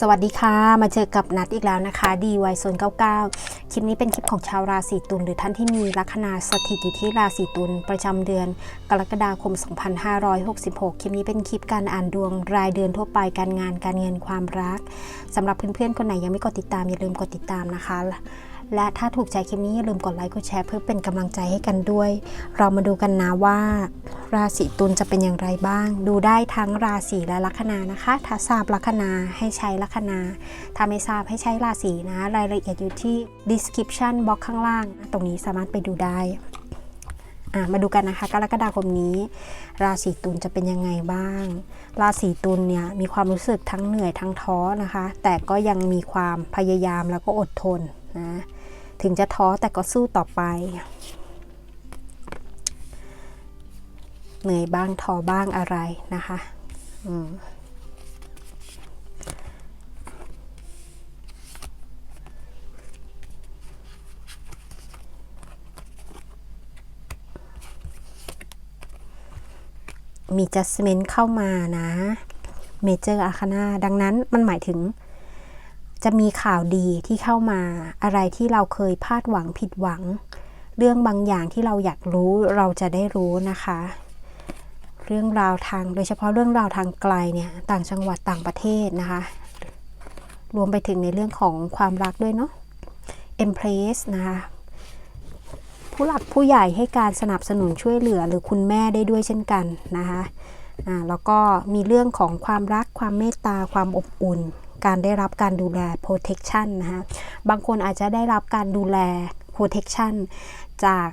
สวัสดีค่ะ มาเจอกับนัดอีกแล้วนะคะ DY โซน99 คลิปนี้เป็นคลิปของชาวราศีตุลหรือท่านที่มีลัคนาสถิตอยู่ที่ราศีตุลประจำเดือน กรกฎาคม 2566 คลิปนี้เป็นคลิปการอ่านดวงรายเดือนทั่วไปการงานการเงินความรักสำหรับเพื่อนๆคนไหนยังไม่กดติดตามอย่าลืมกดติดตามนะคะ และถ้าถูกใจคลิปนี้อย่าลืมกดไลค์กดแชร์เพื่อเป็นกำลังใจให้กันด้วย เรามาดูกันนะว่า ราศีตุลจะเป็นอย่างไรบ้าง ดูได้ทั้งราศีและลัคนานะคะ ถ้าทราบลัคนาให้ใช้ลัคนา ถ้าไม่ทราบให้ใช้ราศีนะ รายละเอียดอยู่ที่ description box ข้างล่าง ตรงนี้สามารถไปดูได้มาดูกันนะคะกรกฎาคมนี้ ราศีตุลจะเป็นยังไงบ้าง ราศีตุลเนี่ยมีความรู้สึกทั้งเหนื่อยทั้งท้อนะคะ แต่ก็ยังมีความพยายามแล้วก็อดทนนะถึงจะท้อแต่ก็สู้ต่อไป เหนื่อยบ้างท้อบ้างอะไรนะคะอืมมี adjustment เข้ามานะ Major Arcana ดังนั้นมันหมายถึง จะมีข่าวดีที่เข้ามาอะไรที่เราเคยพลาดหวังผิดหวัง เรื่องบางอย่างที่เราอยากรู้เราจะได้รู้นะคะ เรื่องราวทางโดยเฉพาะเรื่องราวทางไกลเนี่ยต่างจังหวัดต่างประเทศนะคะ รวมไปถึงในเรื่องของความรักด้วยเนาะ Empress นะคะผู้หลักผู้ใหญ่ให้การสนับสนุนช่วยเหลือหรือคุณแม่ได้ด้วยเช่นกันนะคะอ่าแล้วก็มีเรื่องของความรักความเมตตาความอบอุ่น การได้รับการดูแล protection นะคะบางคนอาจจะได้รับการดูแล protection จาก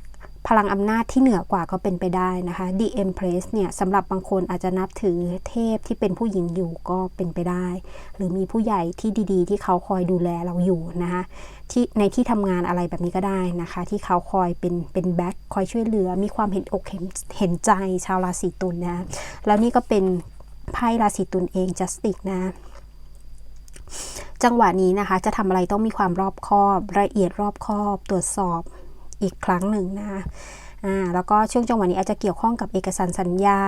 พลังอำนาจที่เหนือกว่าก็เป็นไปได้นะคะ The Empress เนี่ยสำหรับบางคนอาจจะนับถือเทพที่เป็นผู้หญิงอยู่ก็เป็นไปได้ หรือมีผู้ใหญ่ที่ดีๆ ที่เขาคอยดูแลเราอยู่นะคะที่ในที่ทำงานอะไรแบบนี้ก็ได้นะคะ ที่เขาคอยเป็นเป็นแบ็คคอยช่วยเหลือ มีความเห็นอกเห็นเห็นใจชาวราศีตุลนะแล้วนี่ก็เป็นไพ่ราศีตุลเอง Justice นะจังหวะนี้นะคะจะทำอะไรต้องมีความรอบคอบ ละเอียดรอบคอบ ตรวจสอบ อีกครั้งหนึ่งนะคะอ่าแล้วก็ช่วงจังหวะนี้อาจจะเกี่ยวข้องกับเอกสารสัญญา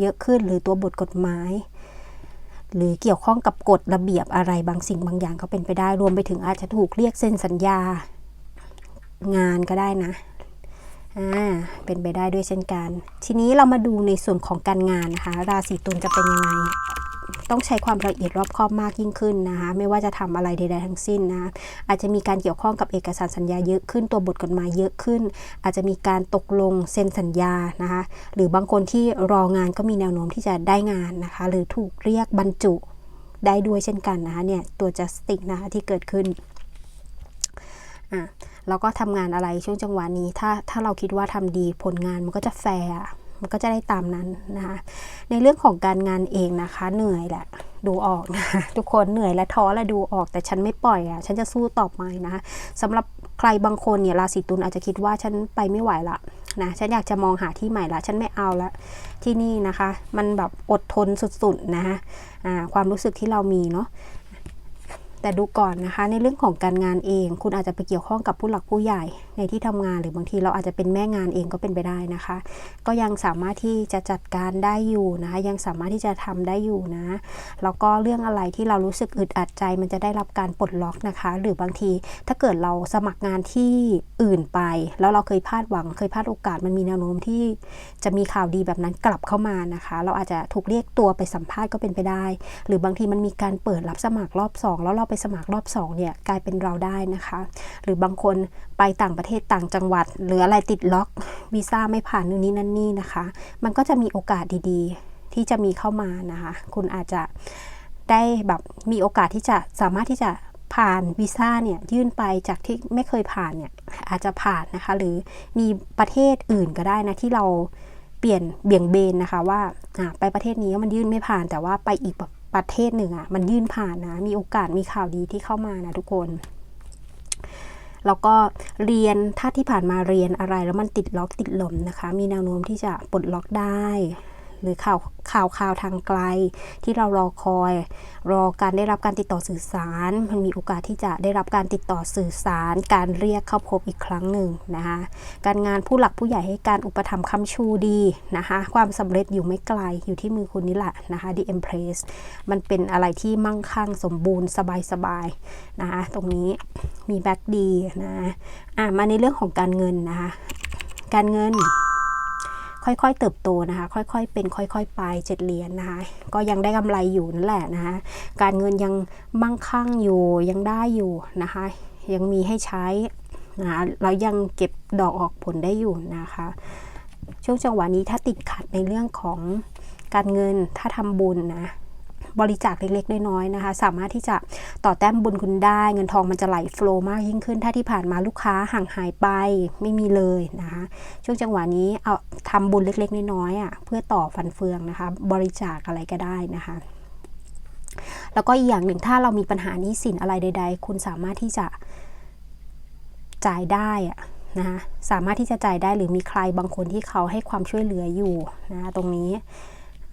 เยอะขึ้นหรือตัวบทกฎหมาย หรือเกี่ยวข้องกับกฎระเบียบอะไรบางสิ่งบางอย่างก็เป็นไปได้รวมไปถึงอาจจะถูกเรียกเซ็นสัญญางานก็ได้นะอ่าเป็นไปได้ด้วยเช่นกัน ทีนี้เรามาดูในส่วนของการงานนะคะ ราศีตุลจะเป็นยังไง ต้องใช้ความละเอียดรอบคอบมากยิ่งขึ้นนะคะ ไม่ว่าจะทำอะไรใดๆทั้งสิ้นนะ อาจจะมีการเกี่ยวข้องกับเอกสารสัญญาเยอะขึ้นตัวบทกฎหมายเยอะขึ้น อาจจะมีการตกลงเซ็นสัญญานะคะ หรือบางคนที่รองานก็มีแนวโน้มที่จะได้งานนะคะ หรือถูกเรียกบรรจุได้ด้วยเช่นกันนะคะเนี่ยตัว justice นะคะที่เกิดขึ้นอะแล้วก็ทำงานอะไรช่วงจังหวะนี้ถ้าถ้าเราคิดว่าทำดีผลงานมันก็จะแฟร์ มันก็จะได้ตามนั้นนะคะในเรื่องของการงานเองนะคะ เหนื่อยแหละดูออกนะทุกคนเหนื่อยและท้อและดูออกแต่ฉันไม่ปล่อยอะฉันจะสู้ต่อไปนะสำหรับใครบางคนเนี่ยราศีตุลอาจจะคิดว่าฉันไปไม่ไหวละนะฉันอยากจะมองหาที่ใหม่ละฉันไม่เอาละที่นี่นะคะ มันแบบอดทนสุดๆนะคะอ่าความรู้สึกที่เรามีเนาะแต่ดูก่อนนะคะในเรื่องของการงานเอง คุณอาจจะไปเกี่ยวข้องกับผู้หลักผู้ใหญ่ในที่ทำงานหรือบางทีเราอาจจะเป็นแม่งานเองก็เป็นไปได้นะคะ ก็ยังสามารถที่จะจัดการได้อยู่นะคะยังสามารถที่จะทำได้อยู่นะแล้วก็เรื่องอะไรที่เรารู้สึกอึดอัดใจ มันจะได้รับการปลดล็อกนะคะ หรือบางทีถ้าเกิดเราสมัครงานที่อื่นไป แล้วเราเคยพลาดหวังเคยพลาดโอกาสมันมีแนวโน้มที่จะมีข่าวดีแบบนั้นกลับเข้ามานะคะ เราอาจจะถูกเรียกตัวไปสัมภาษณ์ก็เป็นไปได้ หรือบางทีมันมีการเปิดรับสมัครรอบ 2 แล้วเราไปสมัครรอบ2เนี่ยกลายเป็นเราได้นะคะ หรือบางคนไปต่างประประเทศต่างจังหวัด หรืออะไรติดล็อกวีซ่าไม่ผ่านนู่นนี่นั่นนี่นะคะ มันก็จะมีโอกาสดีๆ ที่จะมีเข้ามานะคะ คุณอาจจะได้แบบมีโอกาสที่จะสามารถที่จะผ่านวีซ่าเนี่ยยื่นไปจากที่ไม่เคยผ่านเนี่ยอาจจะผ่านนะคะ หรือมีประเทศอื่นก็ได้นะที่เราเปลี่ยนเบี่ยงเบนนะคะว่าไปประเทศนี้มันยื่นไม่ผ่าน แต่ว่าไปอีกประเทศหนึ่งอะมันยื่นผ่านนะ มีโอกาสมีข่าวดีที่เข้ามานะทุกคน แล้วก็เรียนถ้าที่ผ่านมาเรียนอะไรแล้วมันติดล็อกติดหล่มนะคะ มีแนวโน้มที่จะปลดล็อกได้ หรือข่าวข่าวข่าวทางไกล ที่เรารอคอย รอการได้รับการติดต่อสื่อสาร มันมีโอกาสที่จะได้รับการติดต่อสื่อสาร การเรียกเข้าพบอีกครั้งหนึ่งนะคะการงานผู้หลักผู้ใหญ่ให้การอุปถัมภ์คำชูดีนะคะความสำเร็จอยู่ไม่ไกลอยู่ที่มือคุณนี่แหละนะคะ The Empress มันเป็นอะไรที่มั่งคั่งสมบูรณ์สบายๆนะคะตรงนี้มีแบ็กดีนะอะมาในเรื่องของการเงินนะคะการเงิน ค่อยๆเติบโตนะคะ ค่อยๆเป็นค่อยๆไปเจ็ดเหรียญนะคะ ก็ยังได้กำไรอยู่นั่นแหละนะคะ การเงินยังมั่งคั่งอยู่ยังได้อยู่นะคะ ยังมีให้ใช้นะคะแล้วยังเก็บดอกออกผลได้อยู่นะคะ ช่วงจังหวะนี้ถ้าติดขัดในเรื่องของการเงินถ้าทำบุญนะ บริจาคเล็กๆ น้อยๆนะคะ สามารถที่จะต่อแต้มบุญคุณได้ เงินทองมันจะไหลโฟล์มากยิ่งขึ้น ถ้าที่ผ่านมาลูกค้าห่างหายไปไม่มีเลยนะคะ ช่วงจังหวะนี้เอาทำบุญเล็กๆ น้อยๆอะเพื่อต่อฟันเฟืองนะคะ บริจาคอะไรก็ได้นะคะแล้วก็อีกอย่างหนึ่งถ้าเรามีปัญหานี้สินอะไรใด ๆ คุณสามารถที่จะจ่ายได้อะนะคะสามารถที่จะจ่ายได้หรือมีใครบางคนที่เขาให้ความช่วยเหลืออยู่นะตรงนี้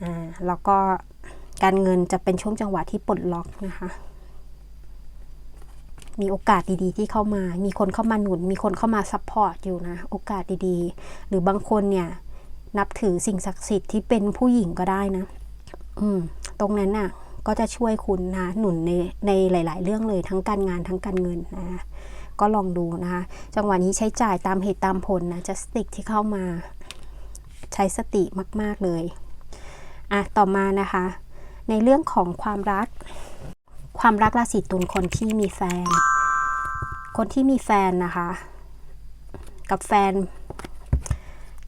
อ่าแล้วก็ การเงินจะเป็นช่วงจังหวะที่ปลดล็อกนะคะ มีโอกาสดีๆ ที่เข้ามา มีคนเข้ามาหนุน มีคนเข้ามาซัพพอร์ตอยู่นะ โอกาสดีๆ หรือบางคนเนี่ย นับถือสิ่งศักดิ์สิทธิ์ที่เป็นผู้หญิงก็ได้นะ อืม ตรงนั้นน่ะ ก็จะช่วยคุณนะ หนุนในในหลาย ๆ เรื่องเลยทั้งการงานทั้งการเงินนะ ก็ลองดูนะคะ จังหวะนี้ใช้จ่ายตามเหตุตามผลนะจะสติกที่เข้ามา ใช้สติมาก ๆ เลย อะ ต่อมานะคะ ในเรื่องของความรัก ความรักราศีตุลคนที่มีแฟน คนที่มีแฟนนะคะ กับแฟน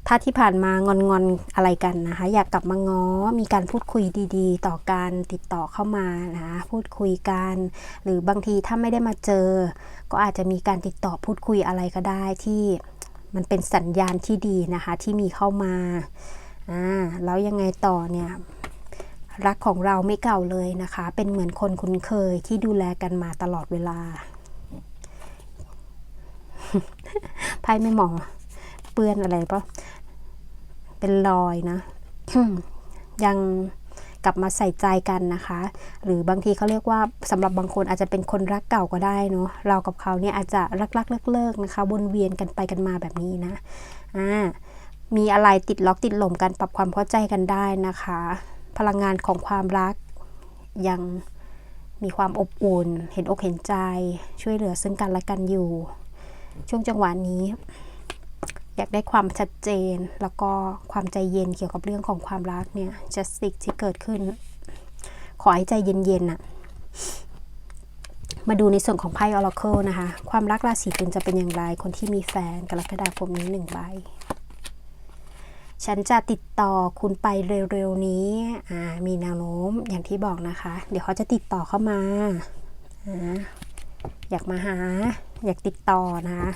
ถ้าที่ผ่านมางอนงอนๆอะไรกันนะคะ อยากกลับมาง้อ มีการพูดคุยดีๆ ต่อการติดต่อเข้ามานะ พูดคุยกัน หรือบางทีถ้าไม่ได้มาเจอ ก็อาจจะมีการติดต่อพูดคุยอะไรก็ได้ที่มันเป็นสัญญาณที่ดีนะคะที่มีเข้ามาอ่าแล้วยังไงต่อเนี่ย รักของเราไม่เก่าเลยนะคะ เป็นเหมือนคนคุ้นเคยที่ดูแลกันมาตลอดเวลาไพ่ไม่หมอง เปื้อนอะไรปะเป็นรอยนะ ยังกลับมาใส่ใจกันนะคะ หรือบางทีเขาเรียกว่าสำหรับบางคนอาจจะเป็นคนรักเก่าก็ได้เนาะเรากับเขาเนี่ยอาจจะรักๆเลิกๆนะคะวนเวียนกันไปกันมาแบบนี้นะอ่ามีอะไรติดล็อกติดหล่มกันปรับความเข้าใจกันได้นะคะ พลังงานของความรัก ยังมีความอบอุ่น เห็นอกเห็นใจ ช่วยเหลือซึ่งกันและกันอยู่ ช่วงจังหวะนี้ อยากได้ความชัดเจน แล้วก็ความใจเย็นเกี่ยวกับเรื่องของความรักเนี่ยจัสติกที่เกิดขึ้น ขอให้ใจเย็นๆน่ะมาดูในส่วนของไพ่ Oracle นะคะ ความรักราศีตุลจะเป็นอย่างไร คนที่มีแฟนกรกฎาคมนี้หนึ่งใบ ฉันจะติดต่อคุณไปเร็วๆนี้อ่ามีแนวโน้มอย่างที่บอกนะคะ เดี๋ยวเขาจะติดต่อเข้ามาอ่าอยากมาหา อยากติดต่อนะคะ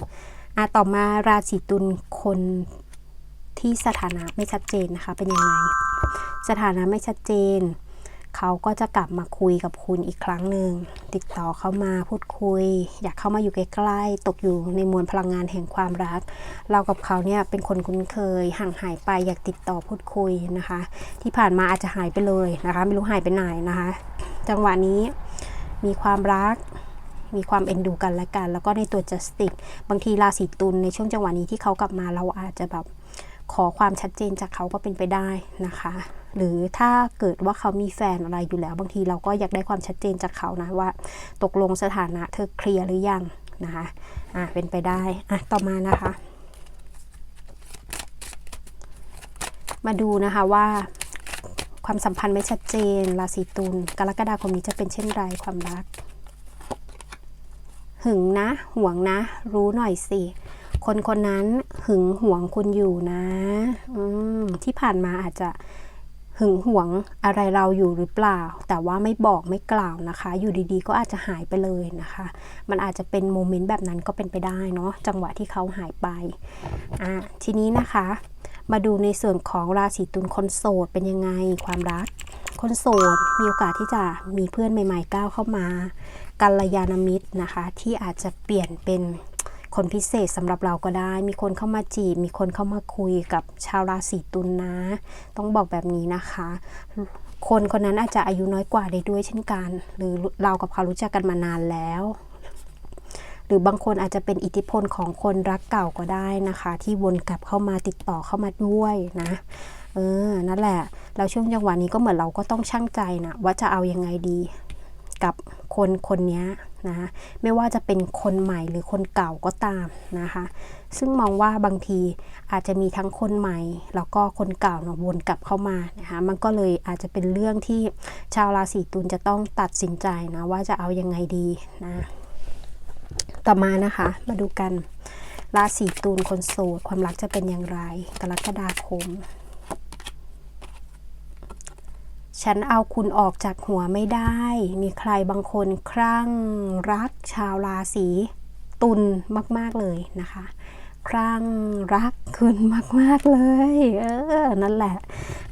อะต่อมาราศีตุลคนที่สถานะไม่ชัดเจนนะคะเป็นยังไง สถานะไม่ชัดเจน เขาก็จะกลับมาคุยกับคุณอีกครั้งหนึ่ง ติดต่อเข้ามาพูดคุย อยากเข้ามาอยู่ใกล้ๆ ตกอยู่ในมวลพลังงานแห่งความรัก เรากับเขาเนี่ยเป็นคนคุ้นเคย ห่างหายไปอยากติดต่อพูดคุยนะคะ ที่ผ่านมาอาจจะหายไปเลยนะคะ ไม่รู้หายไปไหนนะคะ จังหวะนี้มีความรักมีความเอ็นดูกันและกัน แล้วก็ในตัวจัสติกบางทีราศีตุลในช่วงจังหวะนี้ที่เขากลับมาเราอาจจะแบบขอความชัดเจนจากเขาก็เป็นไปได้นะคะ หรือถ้าเกิดว่าเขามีแฟนอะไรอยู่แล้ว บางทีเราก็อยากได้ความชัดเจนจากเขานะว่า ตกลงสถานะเธอเคลียร์หรือยังนะคะอะเป็นไปได้อะต่อมานะคะ มาดูนะคะว่าความสัมพันธ์ไม่ชัดเจน ราศีตุลกรกฎาคมนี้จะเป็นเช่นไรความรัก หึงนะ ห่วงนะ รู้หน่อยสิ คนคนนั้นหึงห่วงคุณอยู่นะอืที่ผ่านมาอาจจะ หึงหวงอะไรเราอยู่หรือเปล่า แต่ว่าไม่บอกไม่กล่าวนะคะ อยู่ดีๆ ก็อาจจะหายไปเลยนะคะ มันอาจจะเป็นโมเมนต์แบบนั้นก็เป็นไปได้เนาะจังหวะที่เขาหายไปอะทีนี้นะคะ มาดูในส่วนของราศีตุลคนโสดเป็นยังไงความรัก คนโสดมีโอกาสที่จะมีเพื่อนใหม่ๆก้าวเข้ามากัลยาณมิตรนะคะ ที่อาจจะเปลี่ยนเป็น คนพิเศษสำหรับเราก็ได้ มีคนเข้ามาจีบ มีคนเข้ามาคุยกับชาวราศีตุลนะ ต้องบอกแบบนี้นะคะ คนคนนั้นอาจจะอายุน้อยกว่าได้ด้วยเช่นกัน หรือเรากับเขารู้จักกันมานานแล้วหรือบางคนอาจจะเป็นอิทธิพลของคนรักเก่าก็ได้นะคะ ที่วนกลับเข้ามาติดต่อเข้ามาด้วยนะเออนั่นแหละแล้วช่วงจังหวะนี้ก็เหมือนเราก็ต้องช่างใจนะว่าจะเอายังไงดี กับคนคนนี้ นะไม่ว่าจะเป็นคนใหม่หรือคนเก่าก็ตามนะคะ ซึ่งมองว่าบางทีอาจจะมีทั้งคนใหม่ แล้วก็คนเก่าเนาะวนกลับเข้ามานะคะมันก็เลยอาจจะเป็นเรื่องที่ชาวราศีตุลจะต้องตัดสินใจนะว่าจะเอายังไงดีนะต่อมานะคะมาดูกันราศีตุลคนโสดความรักจะเป็นอย่างไร กรกฎาคม ฉันเอาคุณออกจากหัวไม่ได้ มีใครบางคนครั่งรักชาวราศีตุลมาก ๆ เลยนะคะครั่งรักคุณมาก ๆ เลย เออ นั่นแหละ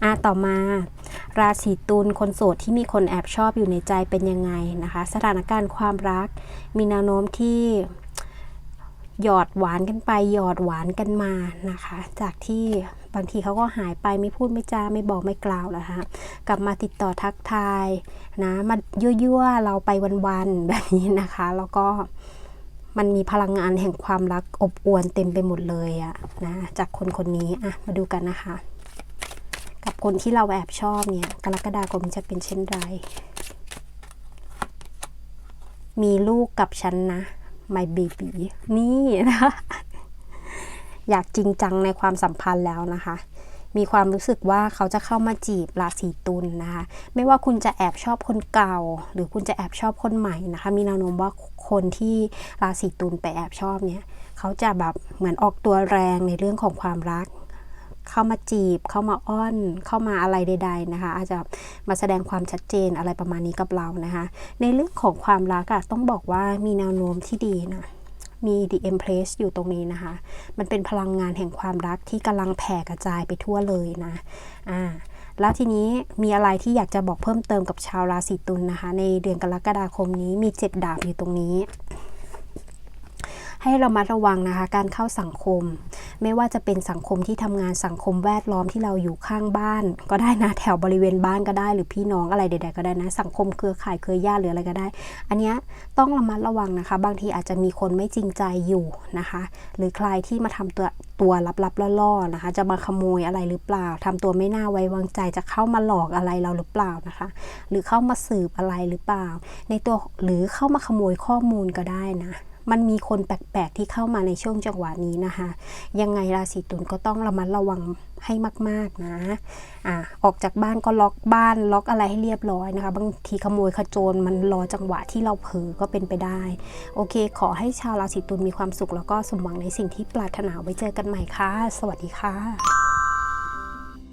อะต่อมา ราศีตุลคนโสดที่มีคนแอบชอบอยู่ในใจเป็นยังไงนะคะ สถานการณ์ความรัก มีแนวโน้มที่หยอดหวานกันไปหยอดหวานกันมานะคะ จากที่ บางทีเขาก็หายไปไม่พูดไม่จาไม่บอกไม่กล่าวแล้วฮะกลับมาติดต่อทักทายนะมายั่วๆเราไปวันๆแบบนี้นะคะ แล้วก็มันมีพลังงานแห่งความรักอบอวลเต็มไปหมดเลยอะนะจากคนคนนี้อะมาดูกันนะคะ กับคนที่เราแอบชอบเนี่ยกรกฎาคมจะเป็นเช่นไร มีลูกกับฉันนะ my baby นี่นะคะ อยากจริงจังในความสัมพันธ์แล้วนะคะ มีความรู้สึกว่าเขาจะเข้ามาจีบราศีตุลนะคะ ไม่ว่าคุณจะแอบชอบคนเก่า หรือคุณจะแอบชอบคนใหม่นะคะ มีแนวโน้มว่าคนที่ราศีตุลไปแอบชอบเนี่ย เขาจะแบบเหมือนออกตัวแรงในเรื่องของความรักเข้ามาจีบ เข้ามาอ้อน เข้ามาอะไรใด ๆนะคะ อาจจะมาแสดงความชัดเจนอะไรประมาณนี้กับเรานะคะ ในเรื่องของความรักอะต้องบอกว่ามีแนวโน้มที่ดีนะ มี The Empress อยู่ตรงนี้นะคะ มันเป็นพลังงานแห่งความรักที่กำลังแผ่กระจายไปทั่วเลยนะอ่าแล้วทีนี้มีอะไรที่อยากจะบอกเพิ่มเติมกับชาวราศีตุลนะคะ ในเดือนกรกฎาคมนี้มีเจ็ดดาบอยู่ตรงนี้ ให้เรามาระวังนะคะ การเข้าสังคม ไม่ว่าจะเป็นสังคมที่ทำงานสังคมแวดล้อมที่เราอยู่ข้างบ้าน ก็ได้นะแถวบริเวณบ้านก็ได้ หรือพี่น้องอะไรใดๆก็ได้นะ สังคมเครือข่ายเครือญาติหรืออะไรก็ได้ อันนี้ต้องระมัดระวังนะคะ บางทีอาจจะมีคนไม่จริงใจอยู่นะคะ หรือใครที่มาทำตัวตัวลับๆล่อๆนะคะ จะมาขโมยอะไรหรือเปล่าทำตัวไม่น่าไว้วางใจจะเข้ามาหลอกอะไรเราหรือเปล่านะคะ หรือเข้ามาสืบอะไรหรือเปล่า ในตัวหรือเข้ามาขโมยข้อมูลก็ได้นะ มันมีคนแปลกๆที่เข้ามาในช่วงจังหวะนี้นะคะ ยังไงราศีตุลก็ต้องระมัดระวังให้มาก ๆนะอะออกจากบ้านก็ล็อกบ้านล็อกอะไรให้เรียบร้อยนะคะ บางทีขโมยขโจรมันรอจังหวะที่เราเผลอก็เป็นไปได้ โอเค ขอให้ชาวราศีตุลมีความสุขแล้วก็สมหวังในสิ่งที่ปรารถนาไว้เจอกันใหม่ค่ะ สวัสดีค่ะ